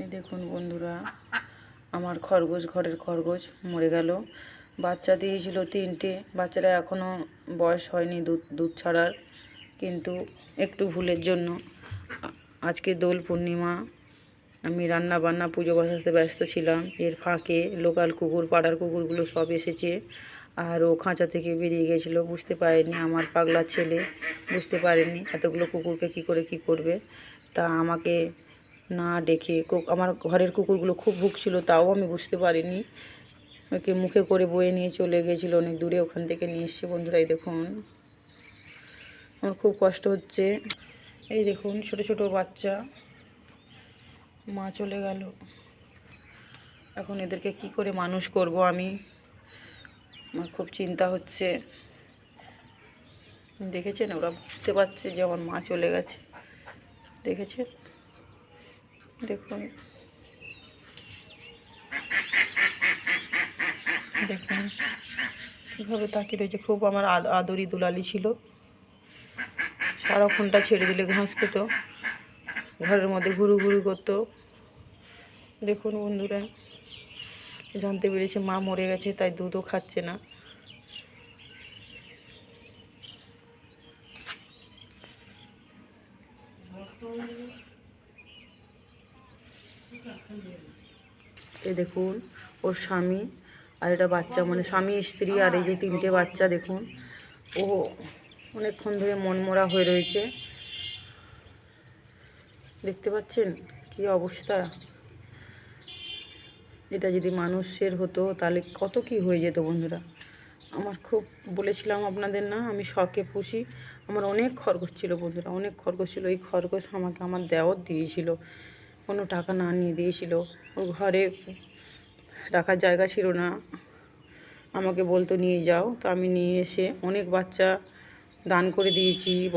এই দেখুন বন্ধুরা, আমার খরগোশ, ঘরের খরগোশ মরে গেল। বাচ্চা দিয়েছিল তিনটে, বাচ্চারা এখনও বয়স হয়নি দুধ দুধ ছাড়ার, কিন্তু একটু ভুলের জন্য। আজকে দোল পূর্ণিমা, আমি রান্না বান্না পুজো বসাতে ব্যস্ত ছিলাম। এর ফাঁকে লোকাল কুকুর, পাড়ার কুকুরগুলো সব এসেছে আর ও খাঁচা থেকে বেরিয়ে গেছিল। বুঝতে পারেনি আমার পাগলা ছেলে, বুঝতে পারেনি এতগুলো কুকুরকে কি করে কি করবে। তা আমাকে না ডেকে আমার ঘরের কুকুরগুলো খুব ভুগছিল, তাও আমি বুঝতে পারিনি। ওকে মুখে করে বয়ে নিয়ে চলে গেছিল, অনেক দূরে ওখান থেকে নিয়ে এসছে। বন্ধুরা, এই দেখুন, আমার খুব কষ্ট হচ্ছে। এই দেখুন, ছোট ছোট বাচ্চা। মা চলে গেল। এখন এদেরকে কি করে মানুষ করব আমি? আমার খুব চিন্তা হচ্ছে। দেখেছেন? ওরা বুঝতে পারছে যে আমার মা চলে গেছে। দেখেছেন? দেখুন। দেখুন, কীভাবে তাকিয়ে রয়েছে। খুব আমার আদ- আদরি দুলালি ছিল। সারাক্ষণটা ছেড়ে দিলে ঘাস খেত। ঘরের মধ্যে ঘুরু ঘুরু করতো। দেখুন বন্ধুরা, জানতে পেরেছে মা মরে গেছে, তাই দুধও খাচ্ছে না। এই দেখুন, ওর স্বামী আর এটা বাচ্চা মানে স্বামী, স্ত্রী আর এই যে তিনটে বাচ্চা, দেখুন। ও অনেকক্ষণ ধরে মনমরা হয়ে রয়েছে। দেখতে পাচ্ছেন কি অবস্থা? এটা যদি মানুষের হতো, তাহলে কত কি হয়ে যেত বন্ধুরা? আমার খুব বলেছিলাম আপনাদের না, আমি শখে পুষি আমার অনেক খরগোশ ছিল বন্ধুরা, অনেক খরগোশ ছিল। এই খরগোশ আমাকে আমার দেওয়ার দিয়েছিল। কোনো টাকা না নিয়ে দিয়েছিল। ওর ঘরে রাখার জায়গা ছিল না। আমাকে বলতো, নিয়ে যাও। তো আমি নিয়ে এসে অনেক বাচ্চা দান করে দিয়েছি।